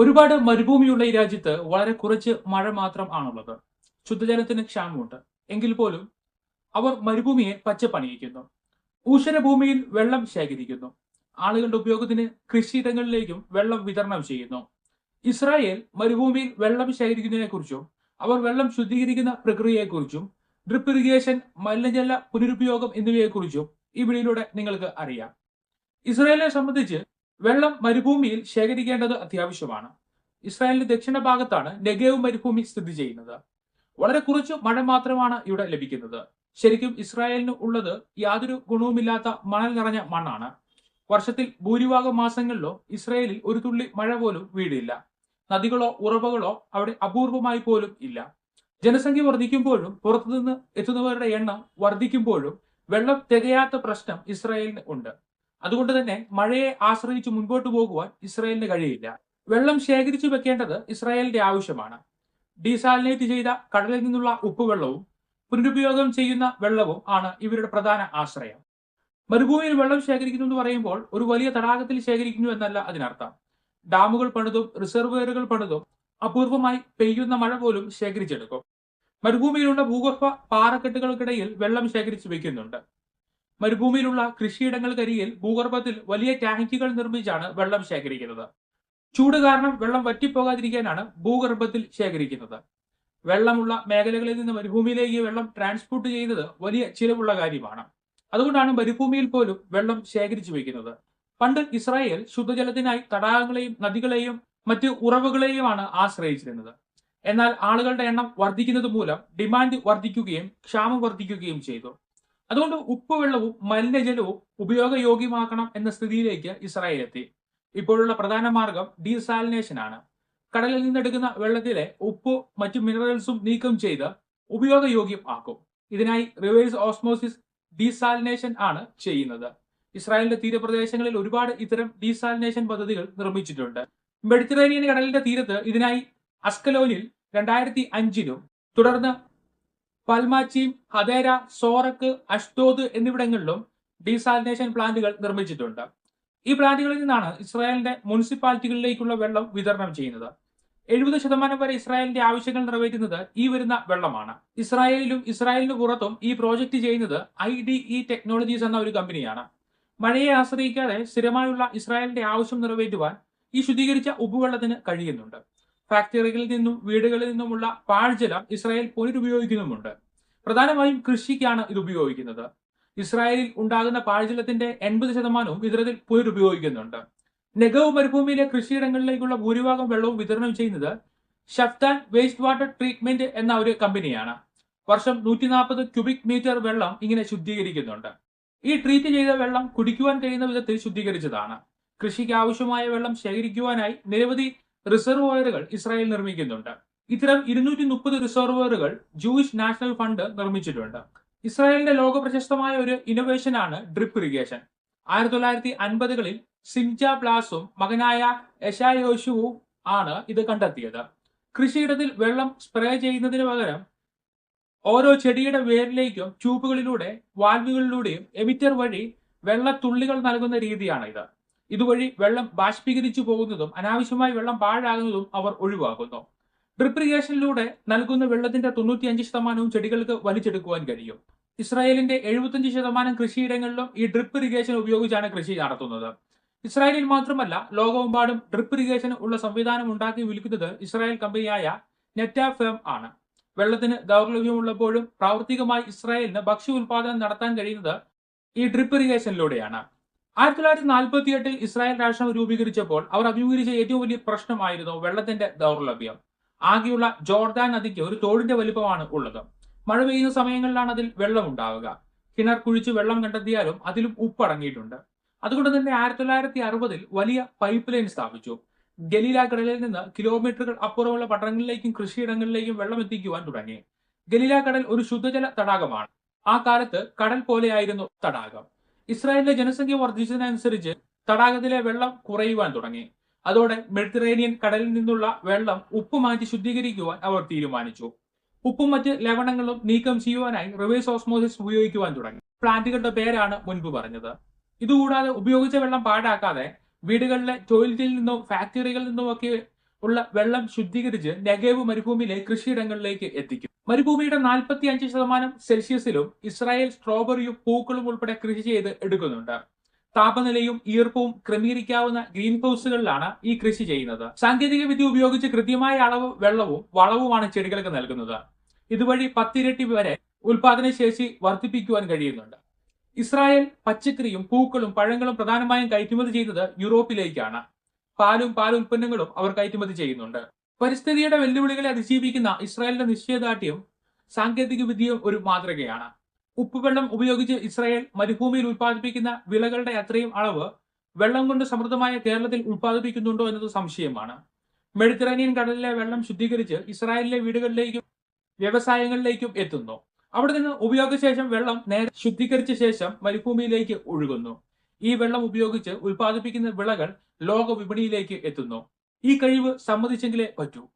ഒരുപാട് മരുഭൂമിയുള്ള ഈ രാജ്യത്ത് വളരെ കുറച്ച് മഴ മാത്രം ആണുള്ളത്. ശുദ്ധജലത്തിന് ക്ഷാമമുണ്ട്. എങ്കിൽ പോലും അവർ മരുഭൂമിയെ പച്ചപ്പണിയിക്കുന്നു. ഊഷരഭൂമിയിൽ വെള്ളം ശേഖരിക്കുന്നു. ആളുകളുടെ ഉപയോഗത്തിന് കൃഷിയിടങ്ങളിലേക്കും വെള്ളം വിതരണം ചെയ്യുന്നു. ഇസ്രായേൽ മരുഭൂമിയിൽ വെള്ളം ശേഖരിക്കുന്നതിനെക്കുറിച്ചും അവർ വെള്ളം ശുദ്ധീകരിക്കുന്ന പ്രക്രിയയെക്കുറിച്ചും ഡ്രിപ്പ് ഇറിഗേഷൻ മലിനജല പുനരുപയോഗം എന്നിവയെക്കുറിച്ചും ഈ വീഡിയോയിലൂടെ നിങ്ങൾക്ക് അറിയാം. ഇസ്രായേലിനെ സംബന്ധിച്ച് വെള്ളം മരുഭൂമിയിൽ ശേഖരിക്കേണ്ടത് അത്യാവശ്യമാണ്. ഇസ്രായേലിന്റെ ദക്ഷിണ ഭാഗത്താണ് നെഗേവ് മരുഭൂമി സ്ഥിതി ചെയ്യുന്നത്. വളരെ കുറച്ച് മഴ മാത്രമാണ് ഇവിടെ ലഭിക്കുന്നത്. ശരിക്കും ഇസ്രായേലിന് ഉള്ളത് യാതൊരു ഗുണവുമില്ലാത്ത മണൽ നിറഞ്ഞ മണ്ണാണ്. വർഷത്തിൽ ഭൂരിഭാഗം മാസങ്ങളിലോ ഇസ്രായേലിൽ ഒരു തുള്ളി മഴ പോലും വീടില്ല. നദികളോ ഉറവകളോ അവിടെ അപൂർവമായി പോലും ഇല്ല. ജനസംഖ്യ വർദ്ധിക്കുമ്പോഴും പുറത്തുനിന്ന് എത്തുന്നവരുടെ എണ്ണം വർദ്ധിക്കുമ്പോഴും വെള്ളം തികയാത്ത പ്രശ്നം ഇസ്രായേലിന് ഉണ്ട്. അതുകൊണ്ട് തന്നെ മഴയെ ആശ്രയിച്ച് മുൻപോട്ട് പോകുവാൻ ഇസ്രായേലിന് കഴിയില്ല. വെള്ളം ശേഖരിച്ചു വെക്കേണ്ടത് ഇസ്രായേലിന്റെ ആവശ്യമാണ്. ഡീസാലിനേറ്റ് ചെയ്ത കടലിൽ നിന്നുള്ള ഉപ്പുവെള്ളവും പുനരുപയോഗം ചെയ്യുന്ന വെള്ളവും ആണ് ഇവരുടെ പ്രധാന ആശ്രയം. മരുഭൂമിയിൽ വെള്ളം ശേഖരിക്കുന്നു എന്ന് പറയുമ്പോൾ ഒരു വലിയ തടാകത്തിൽ ശേഖരിക്കുന്നു എന്നല്ല അതിനർത്ഥം. ഡാമുകൾ പണിതും റിസർവയറുകൾ പണിതും അപൂർവമായി പെയ്യുന്ന മഴ പോലും ശേഖരിച്ചെടുക്കും. മരുഭൂമിയിലുള്ള ഭൂഗർഭ പാറക്കെട്ടുകൾക്കിടയിൽ വെള്ളം ശേഖരിച്ചു വെക്കുന്നുണ്ട്. മരുഭൂമിയിലുള്ള കൃഷിയിടങ്ങൾക്കരികിൽ ഭൂഗർഭത്തിൽ വലിയ ടാങ്കികൾ നിർമ്മിച്ചാണ് വെള്ളം ശേഖരിക്കുന്നത്. ചൂട് കാരണം വെള്ളം വറ്റിപ്പോകാതിരിക്കാനാണ് ഭൂഗർഭത്തിൽ ശേഖരിക്കുന്നത്. വെള്ളമുള്ള മേഖലകളിൽ നിന്ന് മരുഭൂമിയിലേക്ക് വെള്ളം ട്രാൻസ്പോർട്ട് ചെയ്യുന്നത് വലിയ ചിലവുള്ള കാര്യമാണ്. അതുകൊണ്ടാണ് മരുഭൂമിയിൽ പോലും വെള്ളം ശേഖരിച്ചു വയ്ക്കുന്നത്. പണ്ട് ഇസ്രായേൽ ശുദ്ധജലത്തിനായി തടാകങ്ങളെയും നദികളെയും മറ്റ് ഉറവുകളെയുമാണ് ആശ്രയിച്ചിരുന്നത്. എന്നാൽ ആളുകളുടെ എണ്ണം വർദ്ധിക്കുന്നത് മൂലം ഡിമാൻഡ് വർദ്ധിക്കുകയും ക്ഷാമം വർദ്ധിക്കുകയും ചെയ്തു. അതുകൊണ്ട് ഉപ്പുവെള്ളവും മലിനജലവും ഉപയോഗയോഗ്യമാക്കണം എന്ന സ്ഥിതിയിലേക്ക് ഇസ്രായേൽ എത്തി. ഇപ്പോഴുള്ള പ്രധാന മാർഗം ഡീസാലിനേഷൻ ആണ്. കടലിൽ നിന്നെടുക്കുന്ന വെള്ളത്തിലെ ഉപ്പ് മറ്റു മിനറൽസും നീക്കം ചെയ്ത് ഉപയോഗയോഗ്യം ആക്കും. ഇതിനായി റിവേഴ്സ് ഓസ്മോസിസ് ഡീസാലിനേഷൻ ആണ് ചെയ്യുന്നത്. ഇസ്രായേലിന്റെ തീരപ്രദേശങ്ങളിൽ ഒരുപാട് ഇത്തരം ഡീസാലിനേഷൻ പദ്ധതികൾ നിർമ്മിച്ചിട്ടുണ്ട്. മെഡിറ്ററേനിയൻ കടലിന്റെ തീരത്ത് ഇതിനായി അസ്കലോനിൽ രണ്ടായിരത്തി അഞ്ചിലും തുടർന്ന് പൽമാച്ചിയും ഹദേര സോറക്ക് അഷ്തോദ് എന്നിവിടങ്ങളിലും ഡീസാലിനേഷൻ പ്ലാന്റുകൾ നിർമ്മിച്ചിട്ടുണ്ട്. ഈ പ്ലാന്റുകളിൽ നിന്നാണ് ഇസ്രായേലിന്റെ മുനിസിപ്പാലിറ്റികളിലേക്കുള്ള വെള്ളം വിതരണം ചെയ്യുന്നത്. എഴുപത് ശതമാനം വരെ ഇസ്രായേലിന്റെ ആവശ്യങ്ങൾ നിറവേറ്റുന്നത് ഈ വരുന്ന വെള്ളമാണ്. ഇസ്രായേലിലും ഇസ്രായേലിന് പുറത്തും ഈ പ്രോജക്റ്റ് ചെയ്യുന്നത് ഐ ഡി ഇ ടെക്നോളജീസ് എന്ന ഒരു കമ്പനിയാണ്. മഴയെ ആശ്രയിക്കാതെ സ്ഥിരമായുള്ള ഇസ്രായേലിന്റെ ആവശ്യം നിറവേറ്റുവാൻ ഈ ശുദ്ധീകരിച്ച ഉപ്പുവെള്ളത്തിന് കഴിയുന്നുണ്ട്. ഫാക്ടറികളിൽ നിന്നും വീടുകളിൽ നിന്നുമുള്ള പാഴ്ജലം ഇസ്രായേൽ പുനരുപയോഗിക്കുന്നുമുണ്ട് പ്രധാനമായും കൃഷിക്കാണ് ഇത് ഉപയോഗിക്കുന്നത്. ഇസ്രായേലിൽ ഉണ്ടാകുന്ന പാഴ്ജലത്തിന്റെ എൺപത് ശതമാനവും ഇത്തരത്തിൽ പുനരുപയോഗിക്കുന്നുണ്ട് നെഗവ് മരുഭൂമിയിലെ കൃഷിയിടങ്ങളിലേക്കുള്ള ഭൂരിഭാഗം വെള്ളവും വിതരണം ചെയ്യുന്നത് ഷഫ്താൻ വേസ്റ്റ് വാട്ടർ ട്രീറ്റ്മെന്റ് എന്ന ഒരു കമ്പനിയാണ്. വർഷം നൂറ്റി നാൽപ്പത് ക്യൂബിക് മീറ്റർ വെള്ളം ഇങ്ങനെ ശുദ്ധീകരിക്കുന്നുണ്ട്. ഈ ട്രീറ്റ് ചെയ്ത വെള്ളം കുടിക്കുവാൻ കഴിയുന്ന വിധത്തിൽ ശുദ്ധീകരിച്ചതാണ്. കൃഷിക്ക് ആവശ്യമായ വെള്ളം ശേഖരിക്കുവാനായി നിരവധി റിസർവോയറുകൾ ഇസ്രായേൽ നിർമ്മിക്കുന്നുണ്ട്. ഇത്തരം ഇരുന്നൂറ്റി മുപ്പത് റിസർവോയറുകൾ ജൂയിഷ് നാഷണൽ ഫണ്ട് നിർമ്മിച്ചിട്ടുണ്ട്. ഇസ്രായേലിന്റെ ലോക പ്രശസ്തമായ ഒരു ഇന്നോവേഷൻ ആണ് ഡ്രിപ്പ് ഇറിഗേഷൻ ആയിരത്തി തൊള്ളായിരത്തി അൻപതുകളിൽ സിംജ ബ്ലാസും മകനായ യശായോഷുവും ആണ് ഇത് കണ്ടെത്തിയത്. കൃഷിയിടത്തിൽ വെള്ളം സ്പ്രേ ചെയ്യുന്നതിന് പകരം ഓരോ ചെടിയുടെ വേരിലേക്കും ട്യൂബുകളിലൂടെ വാൽവുകളിലൂടെയും എമിറ്റർ വഴി വെള്ളത്തുള്ളികൾ നൽകുന്ന രീതിയാണ് ഇത് ഇതുവഴി വെള്ളം ബാഷ്പീകരിച്ചു പോകുന്നതും അനാവശ്യമായി വെള്ളം പാഴാകുന്നതും അവർ ഒഴിവാക്കുന്നു. ഡ്രിപ്പ് ഇറിഗേഷനിലൂടെ നൽകുന്ന വെള്ളത്തിന്റെ തൊണ്ണൂറ്റിയഞ്ച് ശതമാനവും ചെടികൾക്ക് വലിച്ചെടുക്കുവാൻ കഴിയും. ഇസ്രായേലിന്റെ എഴുപത്തിയഞ്ച് ശതമാനം കൃഷിയിടങ്ങളിലും ഈ ഡ്രിപ്പ് ഇറിഗേഷൻ ഉപയോഗിച്ചാണ് കൃഷി നടത്തുന്നത്. ഇസ്രായേലിൽ മാത്രമല്ല ലോകമെമ്പാടും ഡ്രിപ്പ് ഇറിഗേഷൻ ഉള്ള സംവിധാനം ഉണ്ടാക്കി വിൽക്കുന്നത് ഇസ്രായേൽ കമ്പനിയായ നെറ്റാഫേം ആണ്. വെള്ളത്തിന് ദൗർലഭ്യമുള്ളപ്പോഴും പ്രാവർത്തികമായി ഇസ്രായേലിന് ഭക്ഷ്യ ഉൽപാദനം നടത്താൻ കഴിയുന്നത് ഈ ഡ്രിപ്പ് ഇറിഗേഷനിലൂടെയാണ് ആയിരത്തി തൊള്ളായിരത്തി നാൽപ്പത്തി എട്ടിൽ ഇസ്രായേൽ രാഷ്ട്രം രൂപീകരിച്ചപ്പോൾ അവർ അഭിമുഖീകരിച്ച ഏറ്റവും വലിയ പ്രശ്നമായിരുന്നു വെള്ളത്തിന്റെ ദൗർലഭ്യം. ആകെയുള്ള ജോർദാൻ നദിക്ക് ഒരു തോടിന്റെ വലിപ്പമാണ് ഉള്ളത്. മഴ പെയ്യുന്ന സമയങ്ങളിലാണ് അതിൽ വെള്ളം ഉണ്ടാവുക കിണർ കുഴിച്ച് വെള്ളം കണ്ടെത്തിയാലും അതിലും ഉപ്പടങ്ങിയിട്ടുണ്ട്. അതുകൊണ്ട് തന്നെ ആയിരത്തി തൊള്ളായിരത്തി അറുപതിൽ വലിയ പൈപ്പ് ലൈൻ സ്ഥാപിച്ചു. ഗലീല കടലിൽ നിന്ന് കിലോമീറ്ററുകൾ അപ്പുറമുള്ള പട്ടണങ്ങളിലേക്കും കൃഷിയിടങ്ങളിലേക്കും വെള്ളം എത്തിക്കുവാൻ തുടങ്ങി. ഗലീല കടൽ ഒരു ശുദ്ധജല തടാകമാണ്. ആ കാലത്ത് കടൽ പോലെയായിരുന്നു തടാകം. ഇസ്രായേലിന്റെ ജനസംഖ്യ വർദ്ധിച്ചതിനനുസരിച്ച് തടാകത്തിലെ വെള്ളം കുറയുവാൻ തുടങ്ങി. അതോടെ മെഡിറ്ററേനിയൻ കടലിൽ നിന്നുള്ള വെള്ളം ഉപ്പ് മാറ്റി ശുദ്ധീകരിക്കുവാൻ അവർ തീരുമാനിച്ചു. ഉപ്പും മറ്റ് ലവണങ്ങളും നീക്കം ചെയ്യുവാനായി റിവേഴ്സ് ഓസ്മോസിസ് ഉപയോഗിക്കുവാൻ തുടങ്ങി. പ്ലാന്റുകളുടെ പേരാണ് മുൻപ് പറഞ്ഞത്. ഇതുകൂടാതെ ഉപയോഗിച്ച വെള്ളം പാഴാക്കാതെ വീടുകളിലെ ടോയ്ലറ്റിൽ നിന്നും ഫാക്ടറികളിൽ നിന്നും ഒക്കെ ഉള്ള വെള്ളം ശുദ്ധീകരിച്ച് നെഗേവ് മരുഭൂമിയിലെ കൃഷിയിടങ്ങളിലേക്ക് എത്തിക്കും. മരുഭൂമിയുടെ നാൽപ്പത്തി അഞ്ച് ശതമാനം സെൽഷ്യസിലും ഇസ്രായേൽ സ്ട്രോബെറിയും പൂക്കളും ഉൾപ്പെടെ കൃഷി ചെയ്ത് എടുക്കുന്നുണ്ട്. താപനിലയും ഈർപ്പവും ക്രമീകരിക്കാവുന്ന ഗ്രീൻ ഹൗസുകളിലാണ് ഈ കൃഷി ചെയ്യുന്നത്. സാങ്കേതിക വിദ്യ ഉപയോഗിച്ച് കൃത്യമായ അളവ് വെള്ളവും വളവുമാണ് ചെടികൾക്ക് നൽകുന്നത്. ഇതുവഴി പത്തിരട്ടി വരെ ഉൽപാദന ശേഷി വർദ്ധിപ്പിക്കുവാൻ കഴിയുന്നുണ്ട്. ഇസ്രായേൽ പച്ചക്കറിയും പൂക്കളും പഴങ്ങളും പ്രധാനമായും കയറ്റുമതി ചെയ്യുന്നത് യൂറോപ്പിലേക്കാണ്. പാലും പാലുൽപ്പന്നങ്ങളും അവർ കയറ്റുമതി ചെയ്യുന്നുണ്ട്. പരിസ്ഥിതിയുടെ വെല്ലുവിളികളെ അതിജീവിക്കുന്ന ഇസ്രായേലിന്റെ നിശ്ചയദാർഢ്യം സാങ്കേതിക വിദ്യയും ഒരു മാതൃകയാണ്. ഉപ്പുവെള്ളം ഉപയോഗിച്ച് ഇസ്രായേൽ മരുഭൂമിയിൽ ഉൽപ്പാദിപ്പിക്കുന്ന വിളകളുടെ അത്രയും അളവ് വെള്ളം കൊണ്ട് സമൃദ്ധമായ കേരളത്തിൽ ഉൽപ്പാദിപ്പിക്കുന്നുണ്ടോ എന്നത് സംശയമാണ്. മെഡിറ്ററേനിയൻ കടലിലെ വെള്ളം ശുദ്ധീകരിച്ച് ഇസ്രായേലിലെ വീടുകളിലേക്കും വ്യവസായങ്ങളിലേക്കും എത്തുന്നു. അവിടെ നിന്ന് ഉപയോഗശേഷം വെള്ളം നേരെ ശുദ്ധീകരിച്ച ശേഷം മരുഭൂമിയിലേക്ക് ഒഴുകുന്നു. ഈ വെള്ളം ഉപയോഗിച്ച് ഉൽപ്പാദിപ്പിക്കുന്ന വിളകൾ ലോക വിപണിയിലേക്ക് എത്തുന്നു. ഈ കഴിവ് സമ്മതിച്ചെങ്കിലേ പറ്റൂ.